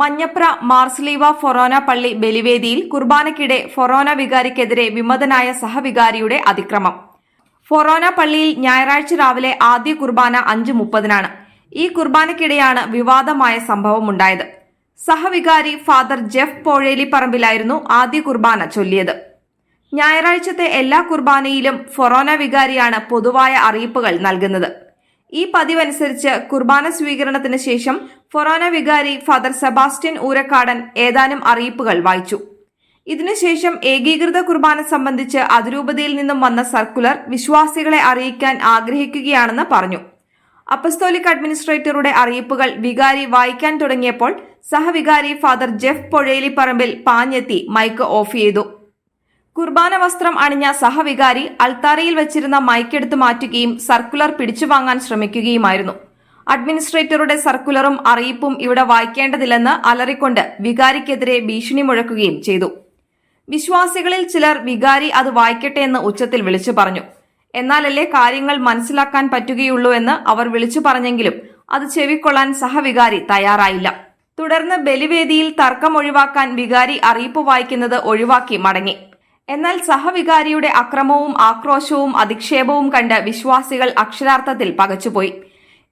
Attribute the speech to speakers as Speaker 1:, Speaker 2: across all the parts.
Speaker 1: മഞ്ഞപ്ര മാർസ്ലീവ ഫൊറോന പള്ളി ബലിവേദിയിൽ കുർബാനയ്ക്കിടെ ഫൊറോന വികാരിക്കെതിരെ വിമതനായ സഹവികാരിയുടെ അതിക്രമം. ഫൊറോന പള്ളിയിൽ ഞായറാഴ്ച രാവിലെ ആദ്യ കുർബാന അഞ്ച് മുപ്പതിനാണ്. ഈ കുർബാനയ്ക്കിടെയാണ് വിവാദമായ സംഭവമുണ്ടായത്. സഹവികാരി ഫാദർ ജെഫ് പോഴേലി പറമ്പിലായിരുന്നു ആദ്യ കുർബാന ചൊല്ലിയത്. ഞായറാഴ്ചത്തെ എല്ലാ കുർബാനയിലും ഫൊറോന വികാരിയാണ് പൊതുവായ അറിയിപ്പുകൾ നൽകുന്നത്. ഈ പതിവനുസരിച്ച് കുർബാന സ്വീകരണത്തിന് ശേഷം ഫൊറോന വികാരി ഫാദർ സെബാസ്റ്റ്യൻ ഊരക്കാടൻ ഏതാനും അറിയിപ്പുകൾ വായിച്ചു. ഇതിനുശേഷം ഏകീകൃത കുർബാന സംബന്ധിച്ച് അതിരൂപതയിൽ നിന്നും വന്ന സർക്കുലർ വിശ്വാസികളെ അറിയിക്കാൻ ആഗ്രഹിക്കുകയാണെന്ന് പറഞ്ഞു. അപ്പസ്തോലിക് അഡ്മിനിസ്ട്രേറ്ററുടെ അറിയിപ്പുകൾ വികാരി വായിക്കാൻ തുടങ്ങിയപ്പോൾ സഹവികാരി ഫാദർ ജെഫ് പൊഴേലിപ്പറമ്പിൽ പാഞ്ഞെത്തി മൈക്ക് ഓഫ് ചെയ്തു. കുർബാന വസ്ത്രം അണിഞ്ഞ സഹവികാരി അൾത്താരയിൽ വെച്ചിരുന്ന മൈക്കെടുത്ത് മാറ്റുകയും സർക്കുലർ പിടിച്ചു വാങ്ങാൻ ശ്രമിക്കുകയുമായിരുന്നു. അഡ്മിനിസ്ട്രേറ്ററുടെ സർക്കുലറും അറിയിപ്പും ഇവിടെ വായിക്കേണ്ടതില്ലെന്ന് അലറിക്കൊണ്ട് വികാരിക്കെതിരെ ഭീഷണി മുഴക്കുകയും ചെയ്തു. വിശ്വാസികളിൽ ചിലർ വികാരി അത് വായിക്കട്ടെ എന്ന് ഉച്ചത്തിൽ വിളിച്ചു പറഞ്ഞു. എന്നാലല്ലേ കാര്യങ്ങൾ മനസ്സിലാക്കാൻ പറ്റുകയുള്ളൂ എന്ന് അവർ വിളിച്ചു പറഞ്ഞെങ്കിലും അത് ചെവിക്കൊള്ളാൻ സഹവികാരി തയ്യാറായില്ല. തുടർന്ന് ബലിവേദിയിൽ തർക്കം ഒഴിവാക്കാൻ വികാരി അറിയിപ്പ് വായിക്കുന്നത് ഒഴിവാക്കി മടങ്ങി. എന്നാൽ സഹവികാരിയുടെ അക്രമവും ആക്രോശവും അധിക്ഷേപവും കണ്ട് വിശ്വാസികൾ അക്ഷരാർത്ഥത്തിൽ പകച്ചുപോയി.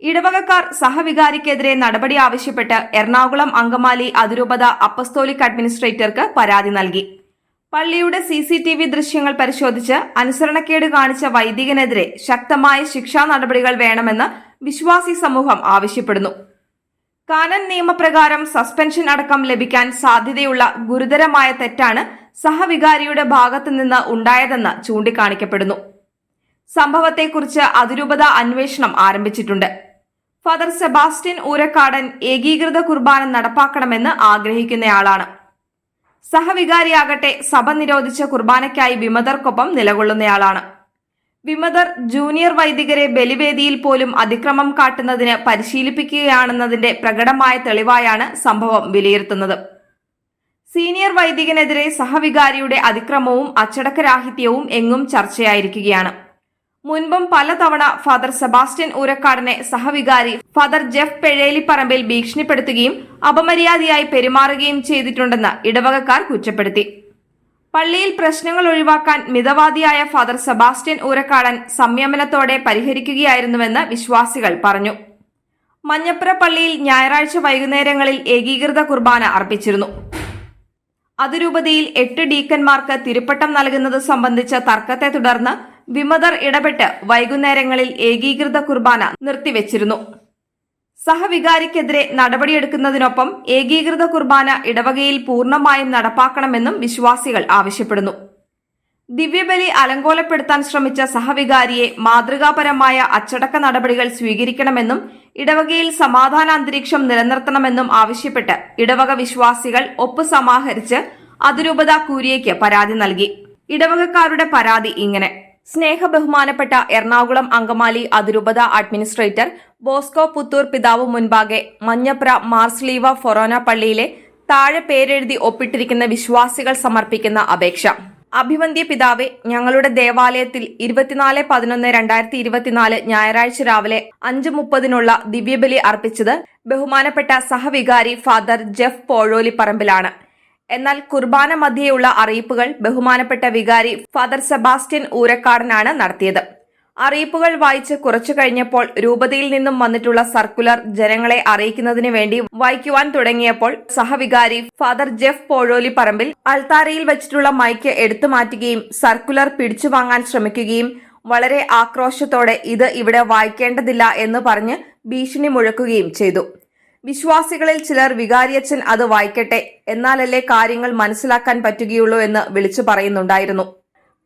Speaker 1: ഇടവകക്കാർ സഹവികാരിക്കെതിരെ നടപടി ആവശ്യപ്പെട്ട് എറണാകുളം അങ്കമാലി അതിരൂപത അപ്പസ്തോലിക് അഡ്മിനിസ്ട്രേറ്റർക്ക് പരാതി നൽകി. പള്ളിയുടെ സി സി ടി വി ദൃശ്യങ്ങൾ പരിശോധിച്ച് അനുസരണക്കേട് കാണിച്ച വൈദികനെതിരെ ശക്തമായ ശിക്ഷാ നടപടികൾ വേണമെന്ന് വിശ്വാസി സമൂഹം ആവശ്യപ്പെടുന്നു. കാനൻ നിയമപ്രകാരം സസ്പെൻഷൻ അടക്കം ലഭിക്കാൻ സാധ്യതയുള്ള ഗുരുതരമായ തെറ്റാണ് സഹവികാരിയുടെ ഭാഗത്തു നിന്ന് ഉണ്ടായതെന്ന് ചൂണ്ടിക്കാണിക്കപ്പെടുന്നു. സംഭവത്തെക്കുറിച്ച് അതിരൂപത അന്വേഷണം ആരംഭിച്ചിട്ടുണ്ട്. ഫാദർ സെബാസ്റ്റ്യൻ ഊരക്കാടൻ ഏകീകൃത കുർബാന നടപ്പാക്കണമെന്ന് ആഗ്രഹിക്കുന്നയാളാണ്. സഹവികാരിയാകട്ടെ സഭ നിരോധിച്ച കുർബാനയ്ക്കായി വിമതർക്കൊപ്പം നിലകൊള്ളുന്നയാളാണ്. വിമതർ ജൂനിയർ വൈദികരെ ബലിവേദിയിൽ പോലും അതിക്രമം കാട്ടുന്നതിന് പരിശീലിപ്പിക്കുകയാണെന്നതിന്റെ പ്രകടമായ തെളിവായാണ് സംഭവം വിലയിരുത്തുന്നത്. സീനിയർ വൈദികനെതിരെ സഹവികാരിയുടെ അതിക്രമവും അച്ചടക്കരാഹിത്യവും എങ്ങും ചർച്ചയായിരിക്കുകയാണ്. മുൻപും പലതവണ ഫാദർ സെബാസ്റ്റ്യൻ ഊരക്കാടിനെ സഹവികാരി ഫാദർ ജെഫ് പെഴേലിപ്പറമ്പിൽ ഭീഷണിപ്പെടുത്തുകയും അപമര്യാദയായി പെരുമാറുകയും ചെയ്തിട്ടുണ്ടെന്ന് ഇടവകക്കാർ കുറ്റപ്പെടുത്തി. പള്ളിയിൽ പ്രശ്നങ്ങൾ ഒഴിവാക്കാൻ മിതവാദിയായ ഫാദർ സെബാസ്റ്റ്യൻ ഊരക്കാടൻ സംയമനത്തോടെ പരിഹരിക്കുകയായിരുന്നുവെന്ന് വിശ്വാസികൾ പറഞ്ഞു. മഞ്ഞപ്പുറ പള്ളിയിൽ ഞായറാഴ്ച വൈകുന്നേരങ്ങളിൽ ഏകീകൃത കുർബാന അർപ്പിച്ചിരുന്നു. അതിരൂപതയിൽ എട്ട് ഡീക്കന്മാർക്ക് തിരുപ്പട്ടം നൽകുന്നത് സംബന്ധിച്ച തർക്കത്തെ തുടർന്ന് വിമതർ ഇടപെട്ട് വൈകുന്നേരങ്ങളിൽ ഏകീകൃത കുർബാന നിർത്തിവെച്ചിരുന്നു. സഹവികാരിക്കെതിരെ നടപടിയെടുക്കുന്നതിനൊപ്പം ഏകീകൃത കുർബാന ഇടവകയിൽ പൂർണമായും നടപ്പാക്കണമെന്നും വിശ്വാസികൾ ആവശ്യപ്പെടുന്നു. ദിവ്യബലി അലങ്കോലപ്പെടുത്താൻ ശ്രമിച്ച സഹവികാരിയെ മാതൃകാപരമായ അച്ചടക്ക നടപടികൾ സ്വീകരിക്കണമെന്നും ഇടവകയിൽ സമാധാന അന്തരീക്ഷം നിലനിർത്തണമെന്നും ആവശ്യപ്പെട്ട് ഇടവക വിശ്വാസികൾ ഒപ്പ് സമാഹരിച്ച് അതിരൂപത കൂരിയയ്ക്ക് പരാതി നൽകി. ഇടവകക്കാരുടെ പരാതി ഇങ്ങനെ. സ്നേഹ ബഹുമാനപ്പെട്ട എറണാകുളം അങ്കമാലി അതിരൂപത അഡ്മിനിസ്ട്രേറ്റർ ബോസ്കോ പുത്തൂർ പിതാവ് മുൻപാകെ മഞ്ഞപ്ര മാർസ്ലീവ ഫൊറോന പള്ളിയിലെ താഴെ പേരെഴുതി ഒപ്പിട്ടിരിക്കുന്ന വിശ്വാസികൾ സമർപ്പിക്കുന്ന അപേക്ഷ. അഭിവന്ദ്യ പിതാവെ ഞങ്ങളുടെ ദേവാലയത്തിൽ ഇരുപത്തിനാല് പതിനൊന്ന് രണ്ടായിരത്തി ഇരുപത്തിനാല് ഞായറാഴ്ച രാവിലെ അഞ്ച് മുപ്പതിനുള്ള ദിവ്യബലി അർപ്പിച്ചത് ബഹുമാനപ്പെട്ട സഹവികാരി ഫാദർ ജെഫ് പോഴോലി പറമ്പിലാണ് എന്നാൽ കുർബാന മധ്യേയുള്ള അറിയിപ്പുകൾ ബഹുമാനപ്പെട്ട വികാരി ഫാദർ സെബാസ്റ്റ്യൻ ഊരക്കാടനാണ് നടത്തിയത്. അറിയിപ്പുകൾ വായിച്ച് കുറച്ചു കഴിഞ്ഞപ്പോൾ രൂപതയിൽ നിന്നും വന്നിട്ടുള്ള സർക്കുലർ ജനങ്ങളെ അറിയിക്കുന്നതിന് വേണ്ടി വായിക്കുവാൻ തുടങ്ങിയപ്പോൾ സഹവികാരി ഫാദർ ജെഫ് പോഴോലി പറമ്പിൽ അൾത്താരയിൽ വെച്ചിട്ടുള്ള മൈക്ക് എടുത്തു മാറ്റുകയും സർക്കുലർ പിടിച്ചു വാങ്ങാൻ ശ്രമിക്കുകയും വളരെ ആക്രോശത്തോടെ ഇത് ഇവിടെ വായിക്കേണ്ടതില്ല എന്ന് പറഞ്ഞ് ഭീഷണി മുഴക്കുകയും ചെയ്തു. വിശ്വാസികളിൽ ചിലർ വികാരിയച്ഛൻ അത് വായിക്കട്ടെ എന്നാലല്ലേ കാര്യങ്ങൾ മനസ്സിലാക്കാൻ പറ്റുകയുള്ളൂ എന്ന് വിളിച്ചു പറയുന്നുണ്ടായിരുന്നു.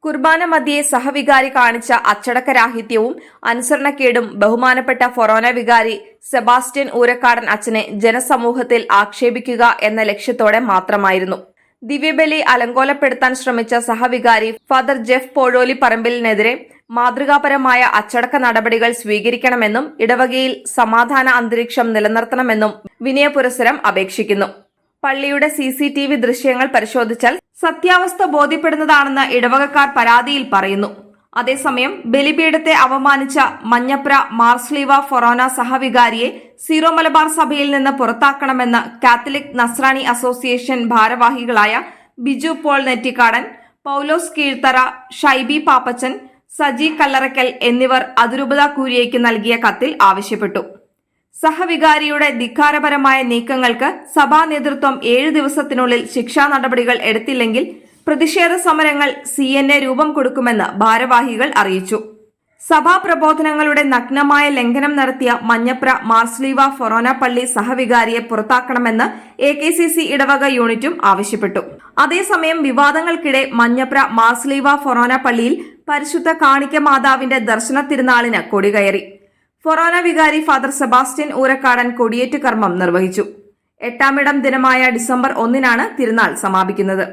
Speaker 1: കുർബാന മധ്യേ സഹവികാരി കാണിച്ച അച്ചടക്കരാഹിത്യവും അനുസരണക്കേടും ബഹുമാനപ്പെട്ട ഫൊറോന വികാരി സെബാസ്റ്റ്യൻ ഊരക്കാടൻ അച്ഛനെ ജനസമൂഹത്തിൽ ആക്ഷേപിക്കുക എന്ന ലക്ഷ്യത്തോടെ മാത്രമായിരുന്നു. ദിവ്യബലി അലങ്കോലപ്പെടുത്താൻ ശ്രമിച്ച സഹവികാരി ഫാദർ ജെഫ് പോഴോലി പറമ്പിലിനെതിരെ മാതൃകാപരമായ അച്ചടക്ക നടപടികൾ സ്വീകരിക്കണമെന്നും ഇടവകയിൽ സമാധാന അന്തരീക്ഷം നിലനിർത്തണമെന്നും വിനയപുരസരം അപേക്ഷിക്കുന്നു. പള്ളിയുടെ സി ദൃശ്യങ്ങൾ പരിശോധിച്ചാൽ സത്യാവസ്ഥ ബോധ്യപ്പെടുന്നതാണെന്ന് ഇടവകക്കാർ പരാതിയിൽ പറയുന്നു. അതേസമയം ബലിപീഠത്തെ അവമാനിച്ച മഞ്ഞപ്ര മാർസ്ലീവ ഫൊറോന സഹവികാരിയെ സീറോ മലബാർ സഭയിൽ നിന്ന് പുറത്താക്കണമെന്ന് കാത്തലിക് നസ്രാണി അസോസിയേഷൻ ഭാരവാഹികളായ ബിജു പോൾ നെറ്റിക്കാടൻ പൌലോസ് കീഴ്ത്തറ ഷൈബി പാപ്പച്ചൻ സജി കല്ലറക്കൽ എന്നിവർ അതിരൂപത കൂരിയയ്ക്ക് നൽകിയ കത്തിൽ ആവശ്യപ്പെട്ടു. സഹവികാരിയുടെ ധിക്കാരപരമായ നീക്കങ്ങൾക്ക് സഭാ നേതൃത്വം ഏഴു ദിവസത്തിനുള്ളിൽ ശിക്ഷാ നടപടികൾ എടുത്തില്ലെങ്കിൽ പ്രതിഷേധ സമരങ്ങൾ സി എൻ എ രൂപം കൊടുക്കുമെന്ന് ഭാരവാഹികൾ അറിയിച്ചു. സഭാ പ്രബോധനങ്ങളുടെ നഗ്നമായ ലംഘനം നടത്തിയ മഞ്ഞപ്ര മാർസ്ലീവ ഫൊറോന പള്ളി സഹവികാരിയെ പുറത്താക്കണമെന്ന് എ കെ സി സി ഇടവക യൂണിറ്റും ആവശ്യപ്പെട്ടു. അതേസമയം വിവാദങ്ങൾക്കിടെ മഞ്ഞപ്ര മാർസ്ലീവ ഫൊറോന പള്ളിയിൽ പരിശുദ്ധ കാണിക്ക മാതാവിന്റെ ദർശന തിരുനാളിന് കൊടികയറി. ഫൊറോന വികാരി ഫാദർ സെബാസ്റ്റ്യൻ ഊരക്കാടൻ കൊടിയേറ്റ് കർമ്മം നിർവഹിച്ചു. എട്ടാമിടം ദിനമായ ഡിസംബർ ഒന്നിനാണ് തിരുനാൾ സമാപിക്കുന്നത്.